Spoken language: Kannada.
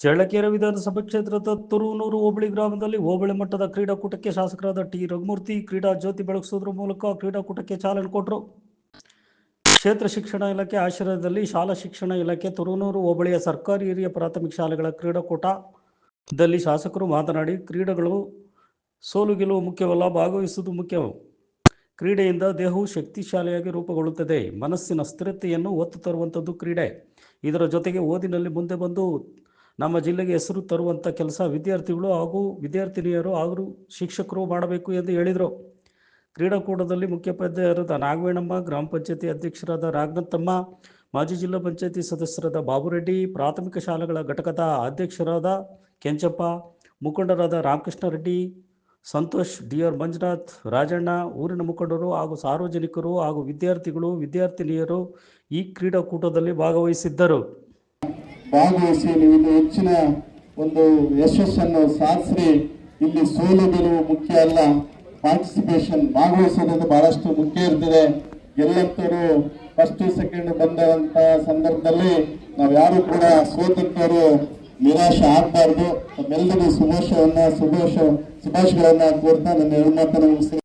ಚಳ್ಳಕೆರೆ ವಿಧಾನಸಭಾ ಕ್ಷೇತ್ರದ ತುರುನೂರು ಹೋಬಳಿ ಗ್ರಾಮದಲ್ಲಿ ಹೋಬಳಿ ಮಟ್ಟದ ಕ್ರೀಡಾಕೂಟಕ್ಕೆ ಶಾಸಕರಾದ ಟಿ ರಘುಮೂರ್ತಿ ಕ್ರೀಡಾ ಜ್ಯೋತಿ ಬೆಳಗಿಸುವುದರ ಮೂಲಕ ಕ್ರೀಡಾಕೂಟಕ್ಕೆ ಚಾಲನೆ ಕೊಟ್ಟರು ಕ್ಷೇತ್ರ ಶಿಕ್ಷಣ ಇಲಾಖೆ ಆಶ್ರಯದಲ್ಲಿ ಶಾಲಾ ಶಿಕ್ಷಣ ಇಲಾಖೆ ತುರುನೂರು ಹೋಬಳಿಯ ಸರ್ಕಾರಿ ಹಿರಿಯ ಪ್ರಾಥಮಿಕ ಶಾಲೆಗಳ ಕ್ರೀಡಾಕೂಟದಲ್ಲಿ ಶಾಸಕರು ಮಾತನಾಡಿ, ಕ್ರೀಡೆಗಳು ಸೋಲು ಗೆಲುವು ಮುಖ್ಯವಲ್ಲ, ಭಾಗವಹಿಸುವುದು ಮುಖ್ಯ. ಕ್ರೀಡೆಯಿಂದ ದೇಹವು ಶಕ್ತಿಶಾಲಿಯಾಗಿ ರೂಪುಗೊಳ್ಳುತ್ತದೆ. ಮನಸ್ಸಿನ ಸ್ಥಿರತೆಯನ್ನು ಒತ್ತು ತರುವಂಥದ್ದು ಕ್ರೀಡೆ. ಇದರ ಜೊತೆಗೆ ಓದಿನಲ್ಲಿ ಮುಂದೆ ಬಂದು ನಮ್ಮ ಜಿಲ್ಲೆಗೆ ಹೆಸರು ತರುವಂಥ ಕೆಲಸ ವಿದ್ಯಾರ್ಥಿಗಳು ಹಾಗೂ ವಿದ್ಯಾರ್ಥಿನಿಯರು ಹಾಗೂ ಶಿಕ್ಷಕರು ಮಾಡಬೇಕು ಎಂದು ಹೇಳಿದರು. ಕ್ರೀಡಾಕೂಟದಲ್ಲಿ ಮುಖ್ಯೋಪಾಧ್ಯಾಯರಾದ ನಾಗವೇಣಮ್ಮ, ಗ್ರಾಮ ಪಂಚಾಯತಿ ಅಧ್ಯಕ್ಷರಾದ ರಾಘನತ್ತಮ್ಮ ಮಾಜಿ ಜಿಲ್ಲಾ ಪಂಚಾಯತಿ ಸದಸ್ಯರಾದ ಬಾಬುರೆಡ್ಡಿ, ಪ್ರಾಥಮಿಕ ಶಾಲೆಗಳ ಘಟಕದ ಅಧ್ಯಕ್ಷರಾದ ಕೆಂಚಪ್ಪ, ಮುಖಂಡರಾದ ರಾಮಕೃಷ್ಣ ರೆಡ್ಡಿ ಸಂತೋಷ್ ಡಿ ಆರ್ ಮಂಜುನಾಥ್, ರಾಜಣ್ಣ, ಊರಿನ ಮುಖಂಡರು ಹಾಗೂ ಸಾರ್ವಜನಿಕರು ಹಾಗೂ ವಿದ್ಯಾರ್ಥಿಗಳು, ವಿದ್ಯಾರ್ಥಿನಿಯರು ಈ ಕ್ರೀಡಾಕೂಟದಲ್ಲಿ ಭಾಗವಹಿಸಿದ್ದರು. ಭಾಗವಹಿಸಿ ನೀವು ಹೆಚ್ಚಿನ ಒಂದು ಯಶಸ್ಸನ್ನು ಸಾಧಿಸ್ರಿ. ಇಲ್ಲಿ ಸೋಲು ಗೆಲುವು ಮುಖ್ಯ ಅಲ್ಲ. ಪಾರ್ಟಿಸಿಪೇಷನ್ ಭಾಗವಹಿಸೋದ್ರಿಂದ ಬಹಳಷ್ಟು ಮುಖ್ಯ ಇರ್ತದೆ. ಗೆಲ್ಲಂತವರು ಫಸ್ಟ್ ಸೆಕೆಂಡ್ ಬಂದಂತ ಸಂದರ್ಭದಲ್ಲಿ ನಾವು ಯಾರು ಕೂಡ ಸೋತಂತವರು ನಿರಾಶೆ ಆಗಬಾರ್ದು. ತಮ್ಮೆಲ್ಲರಿಗೂ ಶುಭಾಶಯವನ್ನ ಶುಭಾಶ ಶುಭಾಶಯಗಳನ್ನ ಕೋರ್ತಾ ನನ್ನ ಮಾತನ್ನು